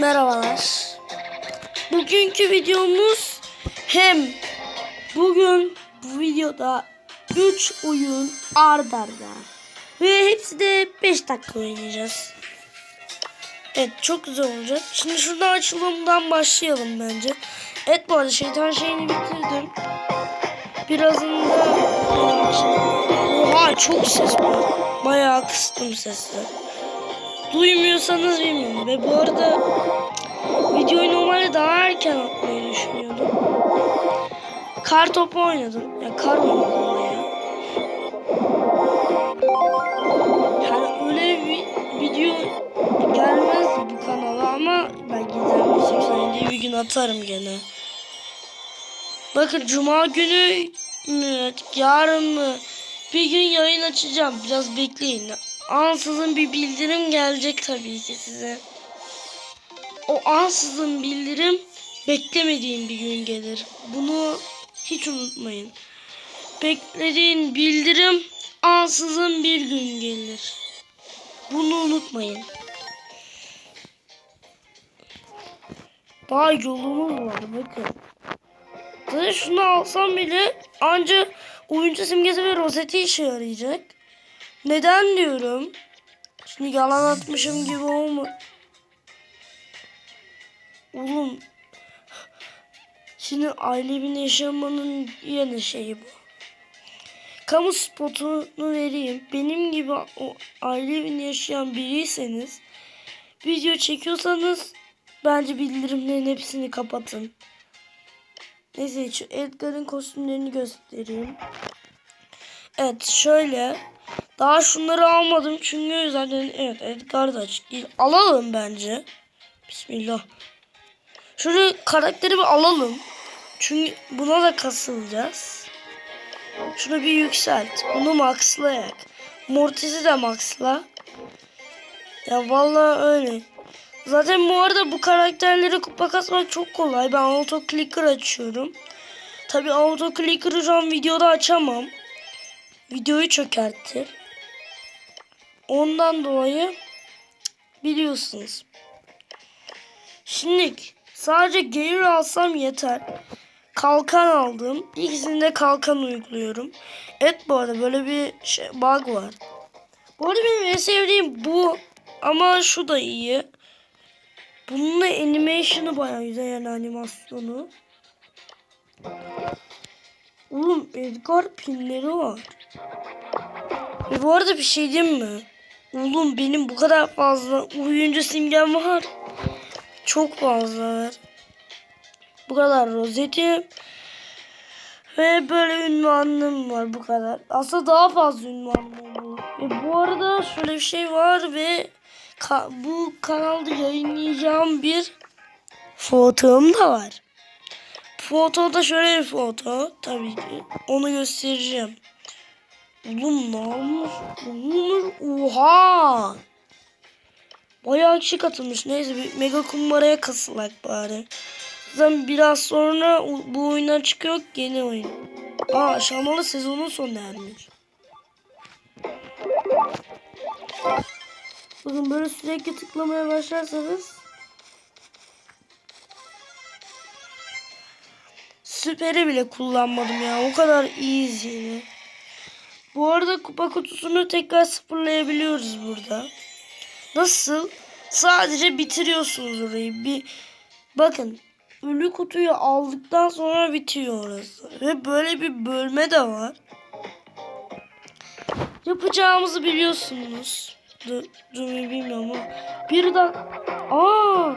Merhabalar. Bugünkü videomuz hem bugün bu videoda 3 oyun ard arda ve hepsi de 5 dakika oynayacağız. Evet çok güzel olacak. Şimdi şurada açılımdan başlayalım bence. Evet bu arada şeytan şeyini bitirdim. Birazında Oha çok ses var. Bayağı kıstım sesi. Duymuyorsanız bilmiyorum. Ve bu arada videoyu normalde daha erken atmayı düşünüyordum. Kar topu oynadım. Ya kar oynadım baya. Yani öyle bir video gelmez bu kanala ama ben sana diye bir gün atarım gene. Bakın cuma günü mü yarın mı bir gün yayın açacağım. Biraz bekleyin. Ansızın bir bildirim gelecek tabii ki size. O ansızın bildirim beklemediğim bir gün gelir. Bunu hiç unutmayın. Beklediğin bildirim ansızın bir gün gelir. Bunu unutmayın. Daha yolumuz var bakın. Zaten şunu alsam bile ancak oyuncu simgesi ve rozeti işe yarayacak. Neden diyorum? Şimdi yalan atmışım gibi olma. Oğlum. Şimdi ailemin yaşamanın yeni şeyi bu. Kamu spotunu vereyim. Benim gibi o ailemin yaşayan biriyseniz video çekiyorsanız bence bildirimlerin hepsini kapatın. Neyse şu Edgar'ın kostümlerini göstereyim. Evet şöyle. Daha şunları almadım çünkü zaten evet Edgar da açık değil. Alalım bence. Bismillah. Şöyle karakteri bir alalım. Çünkü buna da kasılacağız. Şunu bir yükselt. Bunu maxlayak. Mortis'i de maxla. Ya vallahi öyle. Zaten bu arada bu karakterleri kupa kasmak çok kolay. Ben auto clicker açıyorum. Tabi auto clicker'ı şu an videoda açamam. Videoyu çökerttir. Ondan dolayı biliyorsunuz. Şimdi sadece gelir alsam yeter. Kalkan aldım. İkisinde kalkan uyguluyorum. Evet bu arada böyle bir şey, bug var. Bu arada benim en sevdiğim bu. Ama şu da iyi. Bunun da animation'ı bayağı güzel yani animasyonu. Oğlum Edgar pinleri var. Ve bu arada bir şey diyeyim mi? Oğlum benim bu kadar fazla oyuncu simgem var. Çok fazla var. Bu kadar rozetim. Ve böyle ünvanım var bu kadar. Aslında daha fazla ünvanım olmalı. Ve bu arada şöyle bir şey var ve ka bu kanalda yayınlayacağım bir fotom da var. Foto da şöyle bir foto tabii ki. Onu göstereceğim. Oğlum ne olmuş? Oğlum oha. Bayağı kişi katılmış. Neyse bir mega kumbaraya kasılak bari. Zaten biraz sonra bu oyundan çıkıyor yeni oyun. Aa aşamalı sezonun sonu ermiş. Bakın böyle sürekli tıklamaya başlarsanız Süperi bile kullanmadım ya. O kadar easy. Bu arada kupa kutusunu tekrar sıfırlayabiliyoruz burada. Nasıl? Sadece bitiriyorsunuz orayı. Bir bakın ölü kutuyu aldıktan sonra bitiyor orası. Ve böyle bir bölme de var. Yapacağımızı biliyorsunuz. Dur, dur bilmiyorum ama. Bir dakika. Aa,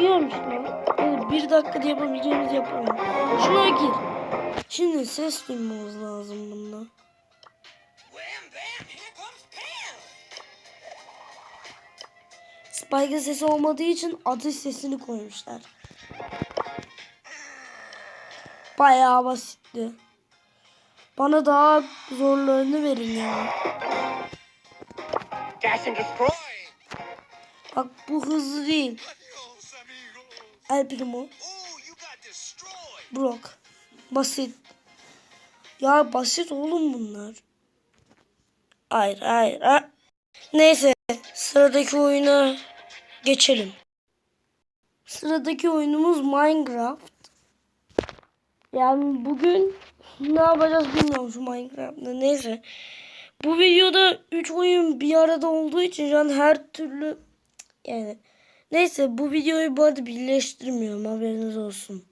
gelmiş lan. Evet, bir dakikada yapabileceğimizi yapalım. Şuna gir. Şimdi ses duymamız lazım bunda. Spike'ın sesi olmadığı için atış sesini koymuşlar. Bayağı basitti. Bana daha zorlarını verin ya. Bak bu hızlı değil. El Primo. Brock. Basit. Ya basit oğlum bunlar. Hayır hayır. ha- Neyse sıradaki oyuna geçelim. Sıradaki oyunumuz Minecraft. Yani bugün ne yapacağız bilmiyorum şu Minecraft'ta. Neyse. Bu videoda 3 oyun bir arada olduğu için an her türlü yani neyse bu videoyu bu arada birleştirmiyorum haberiniz olsun.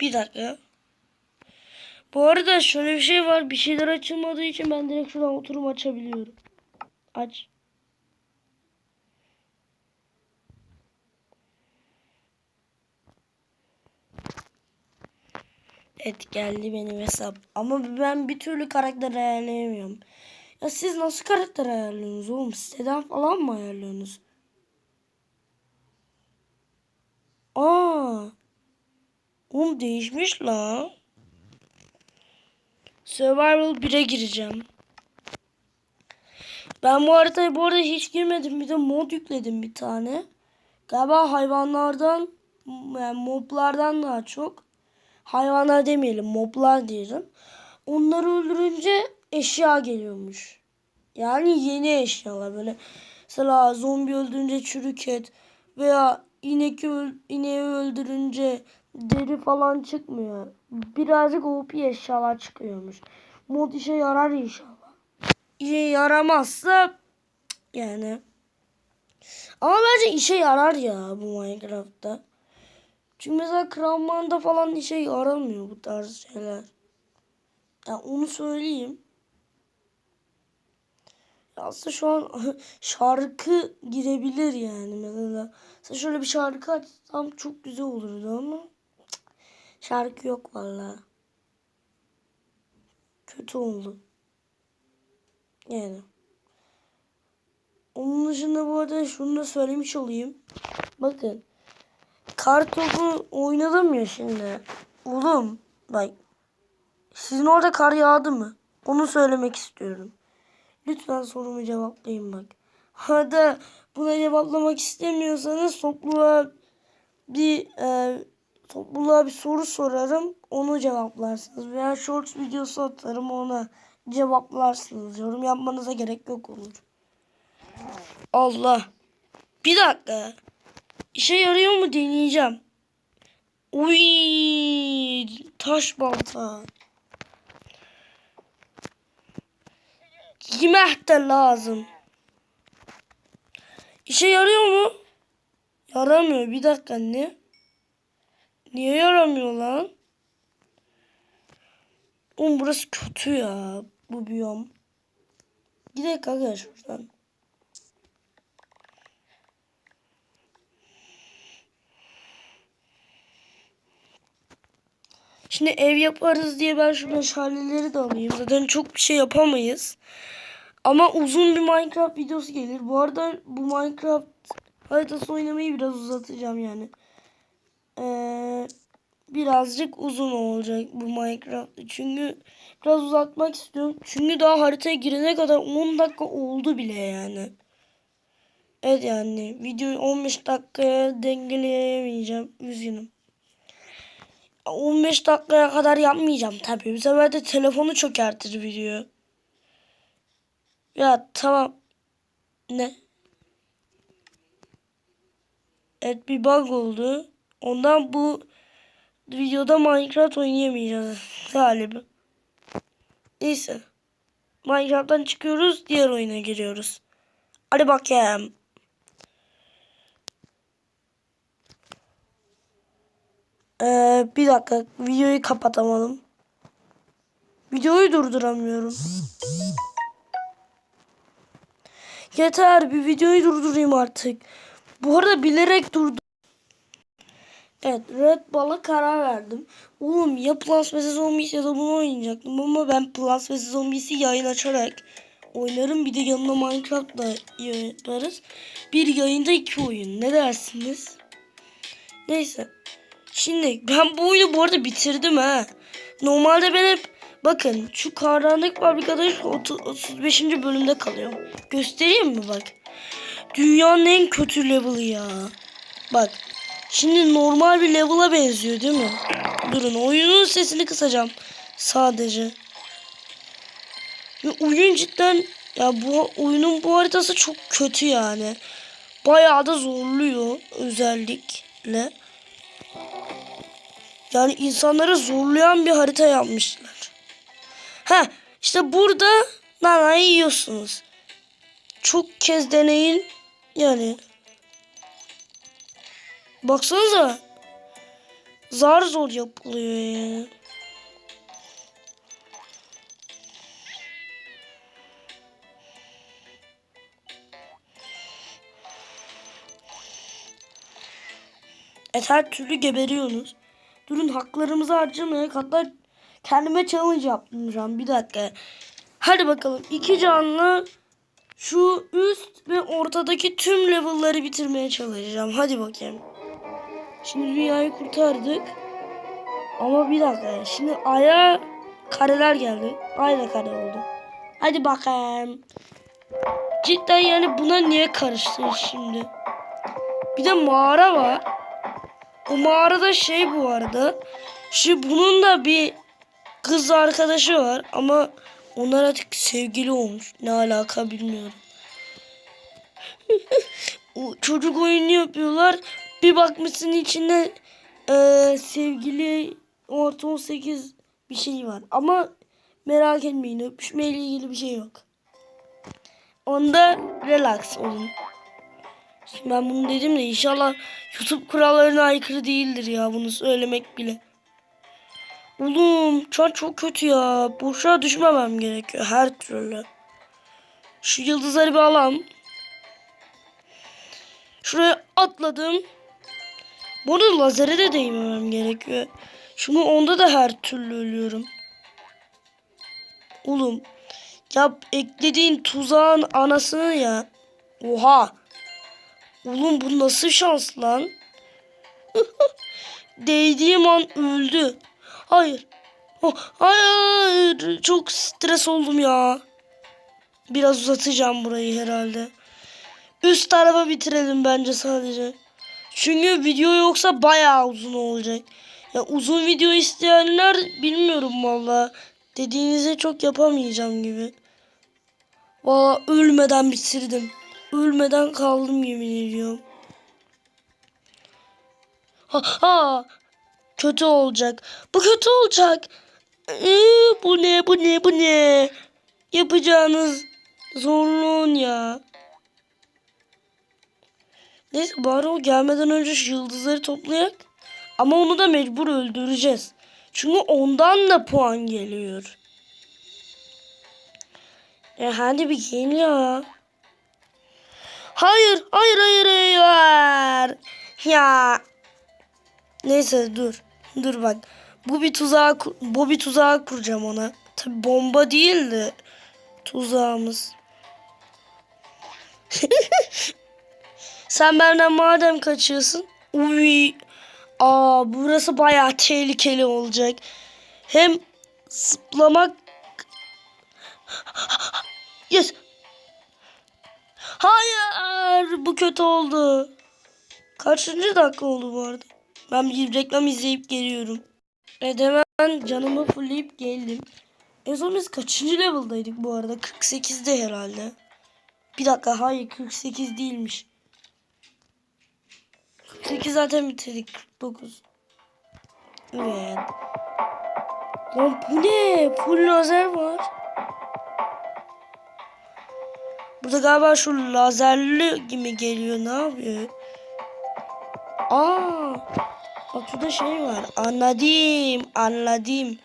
Bir dakika. Bu arada şöyle bir şey var. Bir şeyler açılmadığı için ben direkt şuradan oturum açabiliyorum. Aç. Evet geldi benim hesap. Ama ben bir türlü karakter ayarlayamıyorum. Ya siz nasıl karakter ayarlıyorsunuz oğlum? Siteden falan mı ayarlıyorsunuz? Aa. Oğlum değişmiş la. Survival 1'e gireceğim. Ben bu haritaya bu arada hiç girmedim. Bir de mod yükledim bir tane. Galiba hayvanlardan yani moblardan daha çok hayvanlar demeyelim moblar diyelim. Onları öldürünce eşya geliyormuş. Yani yeni eşyalar böyle. Mesela zombi öldürünce çürük et veya inek öl ineği öldürünce deri falan çıkmıyor. Birazcık OP eşyalar çıkıyormuş. Mod işe yarar inşallah. İşe yaramazsa yani. Ama bence işe yarar ya bu Minecraft'ta. Çünkü mesela Kramman'da falan işe yaramıyor bu tarz şeyler. Yani onu söyleyeyim. Ya Aslında şu an şarkı girebilir yani mesela. Mesela şöyle bir şarkı açsam çok güzel olurdu ama şarkı yok valla. Kötü oldu. Yani. Onun dışında bu arada şunu da söylemiş olayım. Bakın. Kar topu oynadım ya şimdi. Oğlum bak. Sizin orada kar yağdı mı? Onu söylemek istiyorum. Lütfen sorumu cevaplayın bak. Hadi buna cevaplamak istemiyorsanız topluluğa bir e, topluluğa bir soru sorarım. Onu cevaplarsınız. Veya shorts videosu atarım ona cevaplarsınız. Yorum yapmanıza gerek yok olur. Allah. Bir dakika. İşe yarıyor mu deneyeceğim. Uy, taş balta. Yemek de lazım. İşe yarıyor mu? Yaramıyor. Bir dakika ne? Niye yaramıyor lan? Oğlum burası kötü ya. Bu biyom. Gidelim kanka şuradan. Şimdi ev yaparız diye ben şu meşaleleri de alayım. Zaten çok bir şey yapamayız. Ama uzun bir Minecraft videosu gelir. Bu arada bu Minecraft haritası oynamayı biraz uzatacağım yani. Ee, birazcık uzun olacak bu Minecraft. Çünkü biraz uzatmak istiyorum. Çünkü daha haritaya girene kadar 10 dakika oldu bile yani. Evet yani videoyu 15 dakikaya dengeleyemeyeceğim. Üzgünüm. 15 dakikaya kadar yapmayacağım tabii. Bu sefer de telefonu çökertir video. Ya tamam. Ne? Evet bir bug oldu. Ondan bu videoda Minecraft oynayamayacağız galiba. Neyse. Minecraft'tan çıkıyoruz. Diğer oyuna giriyoruz. Hadi bakayım. Ee, bir dakika. Videoyu kapatamadım. Videoyu durduramıyorum. Yeter bir videoyu durdurayım artık. Bu arada bilerek durdum. Evet Red Ball'a karar verdim. Oğlum ya Plants vs Zombies ya da bunu oynayacaktım ama ben Plants vs Zombies'i yayın açarak oynarım. Bir de yanına Minecraft da yaparız. Bir yayında iki oyun. Ne dersiniz? Neyse. Şimdi ben bu oyunu bu arada bitirdim ha. Normalde ben hep bakın şu karanlık fabrikada şu 30 35. bölümde kalıyorum. Göstereyim mi bak. Dünyanın en kötü level'ı ya. Bak. Şimdi normal bir level'a benziyor değil mi? Durun oyunun sesini kısacağım. Sadece. Ya oyun cidden ya bu oyunun bu haritası çok kötü yani. bayağı da zorluyor özellikle. Yani insanları zorlayan bir harita yapmışlar. Ha işte burada nanayı yiyorsunuz. Çok kez deneyin. Yani baksanıza zar zor yapılıyor yani. Et her türlü geberiyorsunuz. Durun haklarımızı harcamaya hatta kendime challenge yaptım şu. Bir dakika. Hadi bakalım. iki canlı şu üst ve ortadaki tüm level'ları bitirmeye çalışacağım. Hadi bakayım. Şimdi dünyayı kurtardık. Ama bir dakika. Şimdi aya kareler geldi. Ay da kare oldu. Hadi bakayım. Cidden yani buna niye karıştın şimdi? Bir de mağara var. O mağarada şey bu arada. Şu bunun da bir kız arkadaşı var ama onlar artık sevgili olmuş. Ne alaka bilmiyorum. çocuk oyunu yapıyorlar. Bir bakmışsın içinde eee, sevgili orta 18 bir şey var. Ama merak etmeyin öpüşmeyle ilgili bir şey yok. Onda relax olun. Şimdi ben bunu dedim de inşallah YouTube kurallarına aykırı değildir ya bunu söylemek bile. Oğlum şu an çok kötü ya. Boşa düşmemem gerekiyor her türlü. Şu yıldızları bir alalım. Şuraya atladım. Bu arada lazere de değmemem gerekiyor. Çünkü onda da her türlü ölüyorum. Oğlum ya eklediğin tuzağın anasını ya. Oha. Oğlum bu nasıl şans lan? Değdiğim an öldü. Hayır. Oh, hayır. Çok stres oldum ya. Biraz uzatacağım burayı herhalde. Üst tarafa bitirelim bence sadece. Çünkü video yoksa bayağı uzun olacak. Ya uzun video isteyenler bilmiyorum valla. Dediğinizi çok yapamayacağım gibi. Valla ölmeden bitirdim. Ölmeden kaldım yemin ediyorum. Ha, ha. Kötü olacak. Bu kötü olacak. Ee, bu ne bu ne bu ne? Yapacağınız zorluğun ya. Neyse bari o gelmeden önce şu yıldızları toplayak. Ama onu da mecbur öldüreceğiz. Çünkü ondan da puan geliyor. E hadi bir gel ya. Hayır, hayır, hayır, hayır. Ya. Neyse dur. Dur bak. Bu bir tuzağı, kur- bu bir tuzağı kuracağım ona. Tabi bomba değil de tuzağımız. Sen benden madem kaçıyorsun. Uy. Aa burası bayağı tehlikeli olacak. Hem zıplamak Yes. Kötü oldu. Kaçıncı dakika oldu bu arada? Ben bir reklam izleyip geliyorum. Evet hemen canımı fullleyip geldim. En son biz kaçıncı level'daydık bu arada? 48'de herhalde. Bir dakika hayır 48 değilmiş. 48 zaten bitirdik. 49. Evet. Lan bu ne? Full lazer var. Burada galiba şu lazerli gibi geliyor. Ne yapıyor? Aa, bak şurada şey var. Anladım, anladım.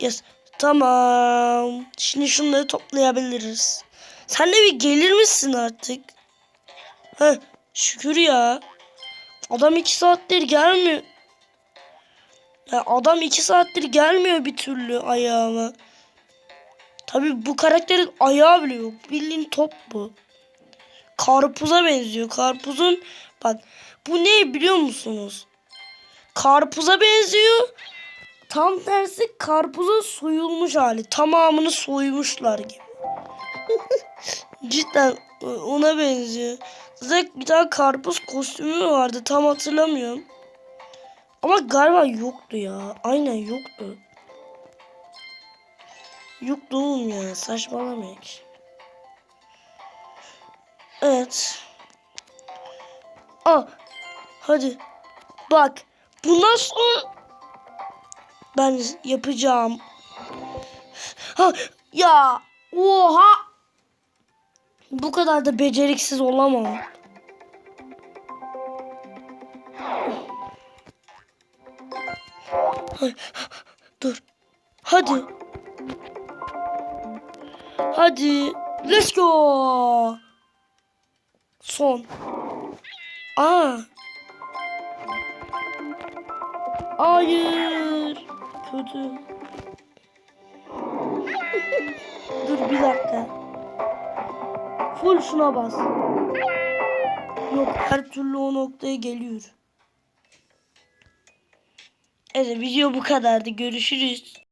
Yes, tamam. Şimdi şunları toplayabiliriz. Sen de bir gelir misin artık? Heh, şükür ya. Adam iki saattir gelmiyor. Ya adam iki saattir gelmiyor bir türlü ayağıma. Tabi bu karakterin ayağı bile yok. Bildiğin top bu. Karpuza benziyor. Karpuzun bak bu ne biliyor musunuz? Karpuza benziyor. Tam tersi karpuzun soyulmuş hali. Tamamını soymuşlar gibi. Cidden ona benziyor. Zaten bir tane karpuz kostümü vardı. Tam hatırlamıyorum. Ama galiba yoktu ya. Aynen yoktu. Yoktu oğlum ya. Saçmalamayın. Evet. Aa, hadi. Bak. Bundan sonra ben yapacağım. Ha, ya. Oha. Bu kadar da beceriksiz olamam. Dur. Hadi. Hadi. Let's go. Son. Aa. Hayır. Kötü. Dur bir dakika. Full şuna bas. Yok her türlü o noktaya geliyor. Evet video bu kadardı. Görüşürüz.